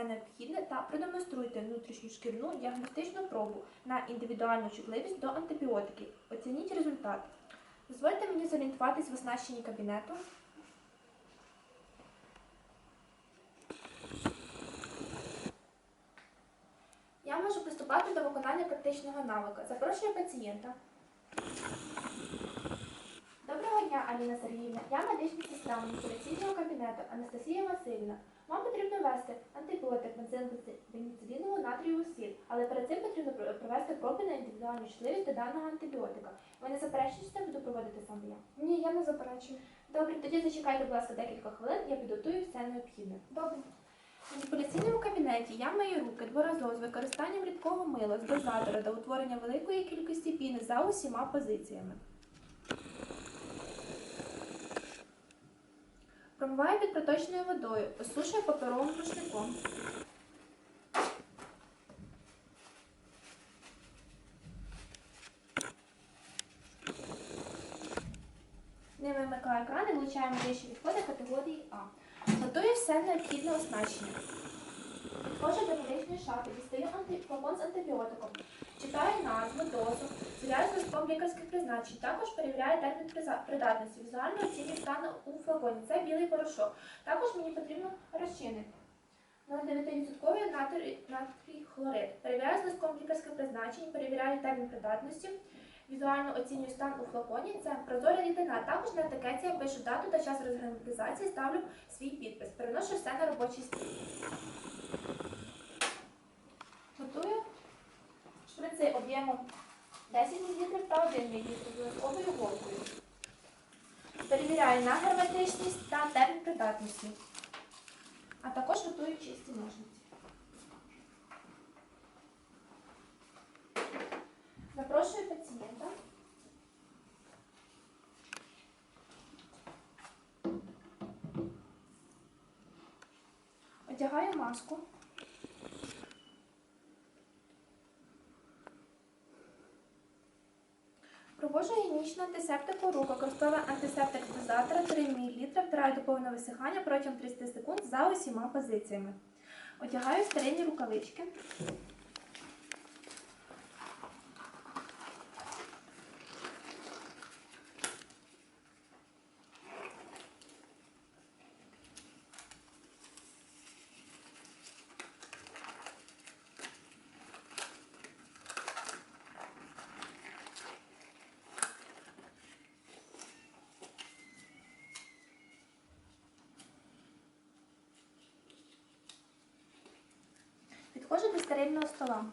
1. Все необхідне та продемонструйте внутрішню шкірну діагностичну пробу на індивідуальну чутливість до антибіотиків. Оцініть результат. Дозвольте мені зорієнтуватись в оснащенні кабінету. Я можу приступати до виконання практичного навика. Запрошую пацієнта. Доброго дня, Аліна Сергіївна. Я медична сестра маніпуляційного кабінету Анастасія Васильівна. Вам потрібно ввести антибіотик бензилінову натрієву сіль, але перед цим потрібно провести проби на індивідуальну чутливість до даного антибіотика. Ви не заперечуєте, що буду проводити саме я? Ні, я не заперечую. Добре, тоді зачекайте, будь ласка, декілька хвилин, я підготую все необхідне. Добре. В маніпуляційному кабінеті я мию руки дворазово з використанням рідкого мила з дозатора до утворення великої кількості піни за усіма позиціями. Промиваю під проточною водою, осушую паперовим рушником. Не вимикаю екран і влучаємо вищі відходи категорії А. Готую все необхідне оснащення. Підходжу до медичної шафи, дістаю анти- флакон з антибіотиком, читаю назву, дозу, звіряю з лікарських призначень. Також перевіряю термін придатності, візуально оцінюю стан у флаконі. Це білий порошок. Також мені потрібно розчинник. 0,9% натрій, хлорид. Перевіряю з лікарських призначень, перевіряю термін придатності. Візуально оцінюю стан у флаконі. Це прозора рідина. Також на етикеті я пишу дату та час розгерметизації, ставлю свій підпис. Переношу все на робочий стіл. Шприци об'ємом 10 мл та 1 мл з голкою. Перевіряю на герметичність та термін придатності. А також готую чисті ножниці. Запрошую пацієнта. Одягаю маску. Провожу гігієнічну антисептику рук, використовую антисептик дозатора 3 мл, втираю до повного висихання протягом 30 секунд за усіма позиціями. Одягаю старинні рукавички. Підходжу до стерильного стола.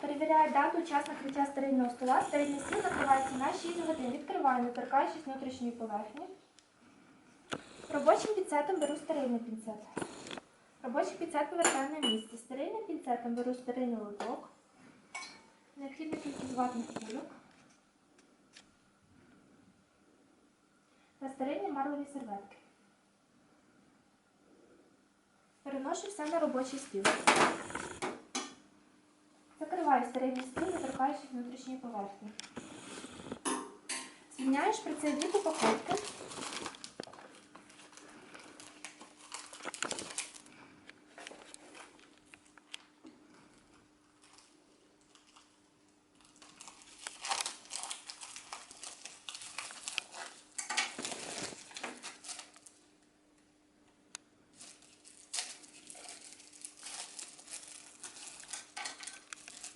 Перевіряю дату, час накриття стерильного стола. Стерильний стіл закривається на 6 годин. Відкриваю, не торкаючись внутрішньої поверхні. Робочим пінцетом беру стерильний пінцет. Робочий пінцет повертаю на місце. Стерильним пінцетом беру стерильний лоток. Необхідна кількість ватних кульок. Та стерильні марлеві серветки. Переношу все на робочий стіл. Закриваю стерильний стіл, заторкаючи внутрішньої поверхні. Звільняєш при цей дві упаковки.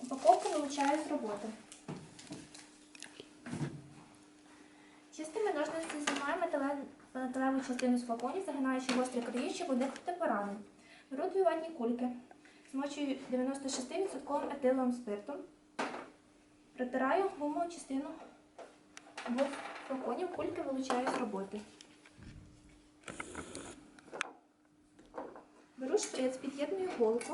Упаковку вилучаю з роботи. Чистими ножницями знімаю метале- металеву частину з флаконів, загинаючи гострі краї, щоб уникнути поранень. Беру дві ватні кульки, змочую 96% етиловим спиртом, протираю гумову частину обох флаконів, кульки вилучаю з роботи. Беру шприц, під'єдную голку.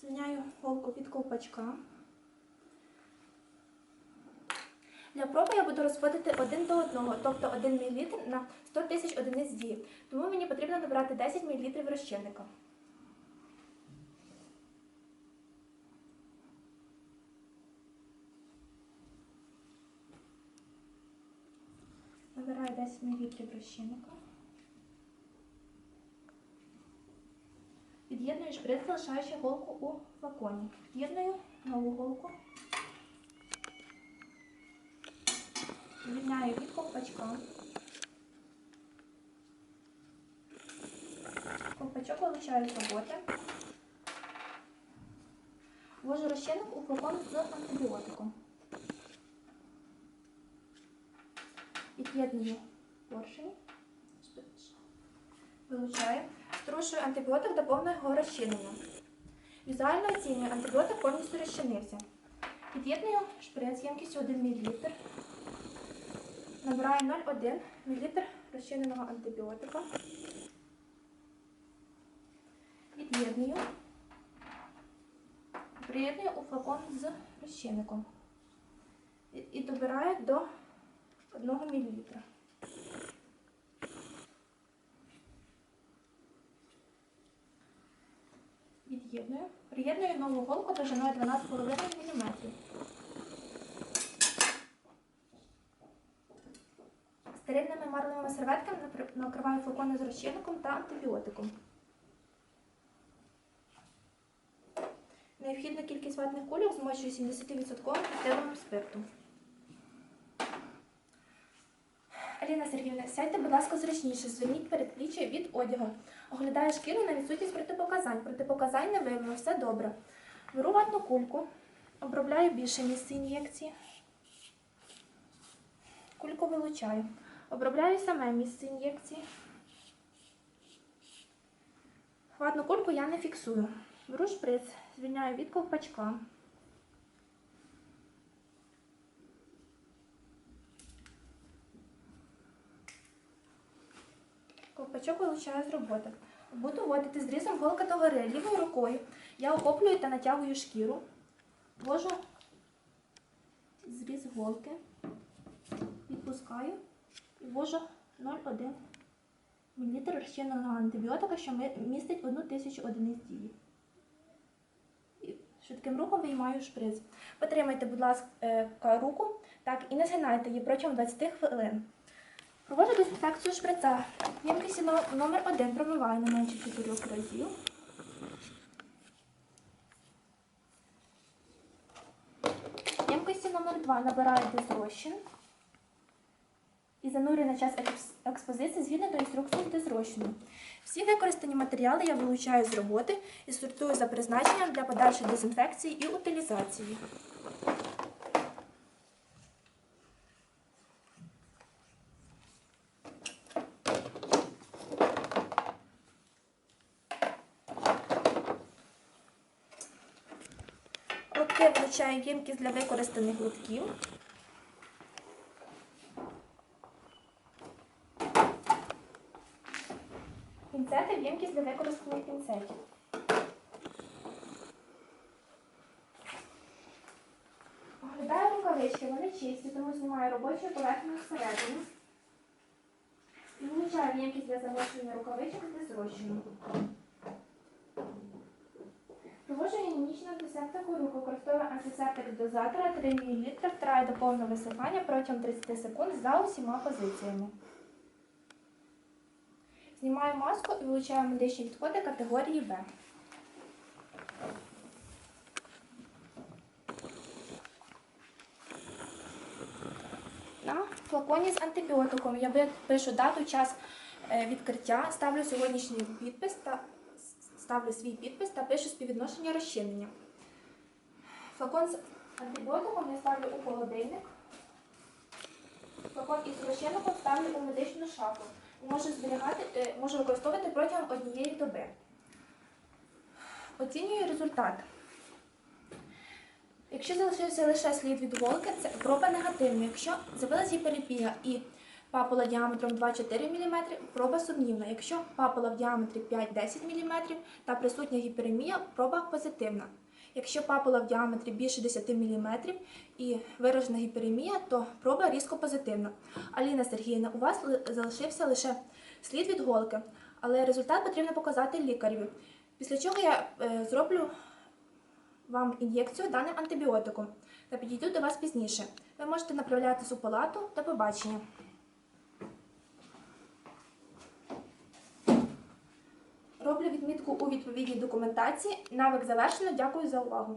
Звиняю голку від ковпачка. Для проби я буду розводити один до одного, тобто 1 мл на 100 тисяч одиниць дії. Тому мені потрібно добрати 10 мл розчинника. Набираю 10 мл розчинника. Шприц, залишаючи голку у флаконі. Під'єдную нову голку. Звільняю від ковпачка. Ковпачок вилучаю з роботи. Ввожу розчинник у флакон з антибіотиком. Під'єдную поршень. Вилучаю. Струшую антибіотик до повного розчинення. Візуально оцінюю, антибіотик повністю розчинився. Під'єдную шприц ємкістю 1 мл. Набираю 0,1 мл розчиненого антибіотика. Під'єдную. Приєдную у флакон з розчинником. І добираю до 1 мл. Від'єдную. Приєдную нову голку довжиною 12,5 мм. Стерильними марлевими серветками накриваю флакони з розчинником та антибіотиком. Необхідна кількість ватних кульок змочую 70% етиловим спиртом. Аліна Сергіївна, сядьте, будь ласка, зручніше, зверніть передпліччя від одягу. Оглядаю шкіру на відсутність протипоказань. Протипоказань не виявлено, все добре. Беру ватну кульку, обробляю більше місце ін'єкції. Кульку вилучаю. Обробляю саме місце ін'єкції. Ватну кульку я не фіксую. Беру шприц, звільняю від ковпачка. Ковпачок вилучаю з роботи. Буду вводити зрізом голка догори лівою рукою. Я охоплюю та натягую шкіру. Ввожу зріз голки, відпускаю і ввожу 0,1 мл розчиненого антибіотика, що містить 1 тисячу одиниць дії. Швидким рухом виймаю шприц. Потримайте, будь ласка, руку так, і не згинайте її протягом 20 хвилин. Проводжу дезінфекцію шприца. Ємкості но- номер 1 промиваю не менше 4 разів. Ємкості номер 2 набираю дезрозчин. І занурюю на час експозиції згідно до інструкції з дезрозчину. Всі використані матеріали я вилучаю з роботи і сортую за призначенням для подальшої дезінфекції і утилізації. Лотки вилучаю ємкість для використаних лотків. Пінцети в ємкість для використаних пінцетів. Оглядаю рукавички, вони чисті, тому знімаю робочу поверхню всередину. І вилучаю ємкість для замочування рукавичок з розчину. Проводжу гігієнічну антисептику рук, використовую антисептик дозатора 3 мл, втираю до повного висихання протягом 30 секунд за усіма позиціями. Знімаю маску і вилучаю медичні відходи категорії Б. На флаконі з антибіотиком я пишу дату, час е, відкриття, ставлю сьогоднішній підпис та ставлю свій підпис та пишу співвідношення розчинення. Флакон з антибіотиком я ставлю у холодильник. Флакон із розчинником ставлю у медичну шафу. Можу зберігати, е, можу використовувати протягом однієї доби. Оцінюю результат. Якщо залишився лише слід від голки, це проба негативна. Якщо з'явилася гіперепія і папула діаметром 2-4 мм, проба сумнівна. Якщо папула в діаметрі 5-10 мм та присутня гіперемія, проба позитивна. Якщо папула в діаметрі більше 10 мм і виражена гіперемія, то проба різко позитивна. Аліна Сергіївна, у вас залишився лише слід від голки, але результат потрібно показати лікареві. Після чого я е, зроблю вам ін'єкцію даним антибіотиком та підійду до вас пізніше. Ви можете направлятися у палату. До побачення. Роблю відмітку у відповідній документації. Навик завершено. Дякую за увагу.